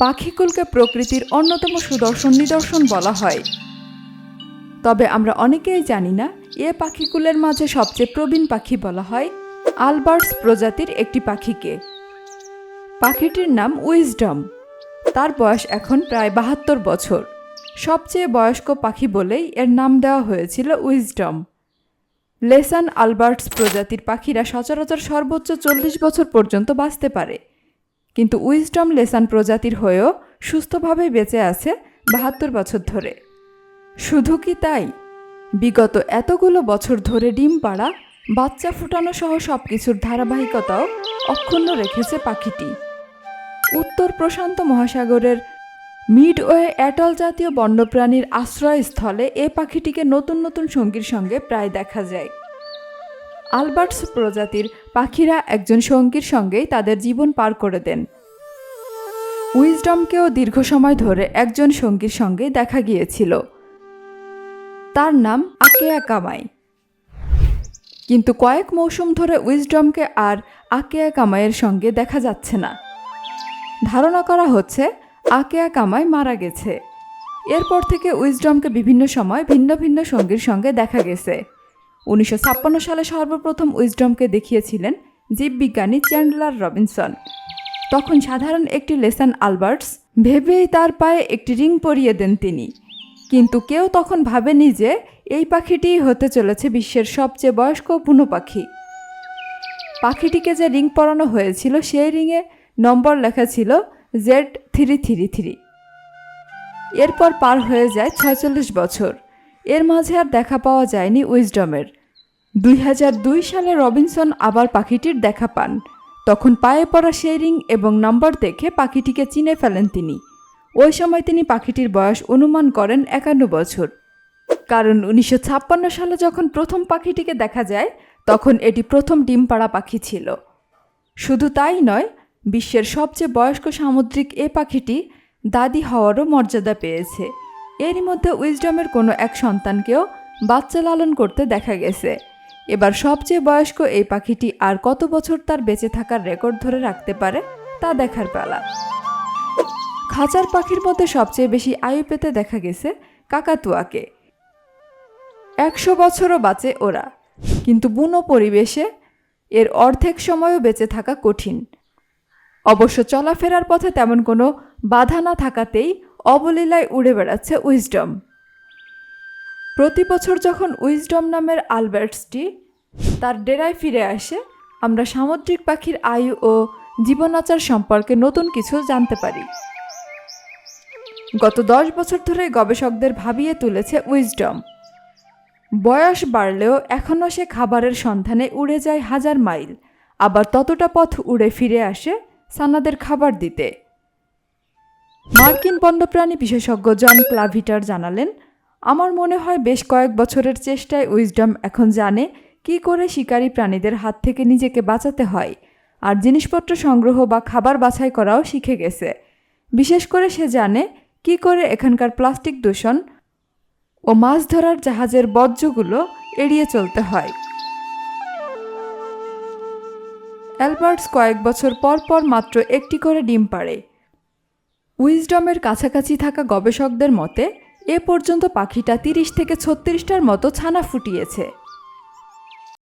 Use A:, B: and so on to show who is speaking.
A: পাখিকুলকে প্রকৃতির অন্যতম সুদর্শন নিদর্শন বলা হয়। তবে আমরা অনেকেই জানি না, এ পাখিকুলের মাঝে সবচেয়ে প্রবীণ পাখি বলা হয় আলবার্টস প্রজাতির একটি পাখিকে। পাখিটির নাম উইজডম। তার বয়স এখন প্রায় বাহাত্তর বছর। সবচেয়ে বয়স্ক পাখি বলেই এর নাম দেওয়া হয়েছিল উইজডম। লেসান আলবার্টস প্রজাতির পাখিরা সচরাচর সর্বোচ্চ চল্লিশ বছর পর্যন্ত বাঁচতে পারে। কিন্তু উইজডম লেসান প্রজাতির হয়েও সুস্থভাবে বেঁচে আছে বাহাত্তর বছর ধরে। শুধু কি তাই? বিগত এতগুলো বছর ধরে ডিম পাড়া, বাচ্চা ফুটানো সহ সব কিছুর ধারাবাহিকতাও অক্ষুণ্ণ রেখেছে পাখিটি। উত্তর প্রশান্ত মহাসাগরের মিডওয়ে অ্যাটল জাতীয় বন্যপ্রাণীর আশ্রয়স্থলে এ পাখিটিকে নতুন নতুন সঙ্গীর সঙ্গে প্রায় দেখা যায়। আলবার্টস প্রজাতির পাখিরা একজন সঙ্গীর সঙ্গেই তাদের জীবন পার করে দেন। উইজডমকেও দীর্ঘ সময় ধরে একজন সঙ্গীর সঙ্গে দেখা গিয়েছিল। তার নাম আকেয়া কামাই। কিন্তু কয়েক মৌসুম ধরে উইজডমকে আর আকেয়া কামাইয়ের সঙ্গে দেখা যাচ্ছে না। ধারণা করা হচ্ছে, আকেয়া কামাই মারা গেছে। এরপর থেকে উইজডমকে বিভিন্ন সময় ভিন্ন ভিন্ন সঙ্গীর সঙ্গে দেখা গেছে। উনিশশো ছাপ্পান্ন সালে সর্বপ্রথম উইজডমকে দেখিয়েছিলেন জীববিজ্ঞানী চ্যান্ডলার রবিনসন। তখন সাধারণ একটি লেসান আলবার্টস ভেবেই তার পায়ে একটি রিং পরিয়ে দেন তিনি। কিন্তু কেউ তখন ভাবেনি যে এই পাখিটিই হতে চলেছে বিশ্বের সবচেয়ে বয়স্ক বুনো পাখি। পাখিটিকে যে রিং পরানো হয়েছিল সেই রিংয়ে নম্বর লেখা ছিল জেড থ্রি থ্রি থ্রি। এরপর পার হয়ে যায় ছয়চল্লিশ বছর। এর মাঝে আর দেখা পাওয়া যায়নি উইজডমের। দুই হাজার দুই সালে রবিনসন আবার পাখিটির দেখা পান। তখন পায়ে পড়া সেই রিং এবং নম্বর দেখে পাখিটিকে চিনে ফেলেন তিনি। ওই সময় তিনি পাখিটির বয়স অনুমান করেন একান্ন বছর। কারণ উনিশশো ছাপ্পান্ন সালে যখন প্রথম পাখিটিকে দেখা যায়, তখন এটি প্রথম ডিম পাড়া পাখি ছিল। শুধু তাই নয়, বিশ্বের সবচেয়ে বয়স্ক সামুদ্রিক এ পাখিটি দাদি হওয়ারও মর্যাদা পেয়েছে। এরই মধ্যে উইজডমের কোনো এক সন্তানকেও বাচ্চা লালন করতে দেখা গেছে। এবার সবচেয়ে বয়স্ক এই পাখিটি আর কত বছর তার বেঁচে থাকার রেকর্ড ধরে রাখতে পারে তা দেখার পালা। খাঁচার পাখির মধ্যে সবচেয়ে বেশি আয়ু পেতে দেখা গেছে কাকাতুয়াকে। একশো বছরও বাঁচে ওরা, কিন্তু বুনো পরিবেশে এর অর্ধেক সময়ও বেঁচে থাকা কঠিন। অবশ্য চলাফেরার পথে তেমন কোনো বাধা না থাকাতেই অবলীলায় উড়ে বেড়াচ্ছে উইজডম। প্রতি বছর যখন উইজডম নামের আলবার্টসটি তার ডেরায় ফিরে আসে, আমরা সামুদ্রিক পাখির আয়ু ও জীবনাচার সম্পর্কে নতুন কিছু জানতে পারি। গত দশ বছর ধরে গবেষকদের ভাবিয়ে তুলেছে উইজডম। বয়স বাড়লেও এখনও সে খাবারের সন্ধানে উড়ে যায় হাজার মাইল, আবার ততটা পথ উড়ে ফিরে আসে সানাদের খাবার দিতে। মার্কিন বন্যপ্রাণী বিশেষজ্ঞ জন ক্লাভিটার জানালেন, আমার মনে হয় বেশ কয়েক বছরের চেষ্টায় উইজডম এখন জানে কি করে শিকারী প্রাণীদের হাত থেকে নিজেকে বাঁচাতে হয় আর জিনিসপত্র সংগ্রহ বা খাবার বাছাই করাও শিখে গেছে। বিশেষ করে সে জানে কি করে এখানকার প্লাস্টিক দূষণ ও মাছ ধরার জাহাজের বর্জ্যগুলো এড়িয়ে চলতে হয়। অ্যালবার্টস কয়েক বছর পর পর মাত্র একটি করে ডিম পাড়ে। উইজডমের কাছাকাছি থাকা গবেষকদের মতে এ পর্যন্ত পাখিটা তিরিশ থেকে ছত্রিশটার মতো ছানা ফুটিয়েছে।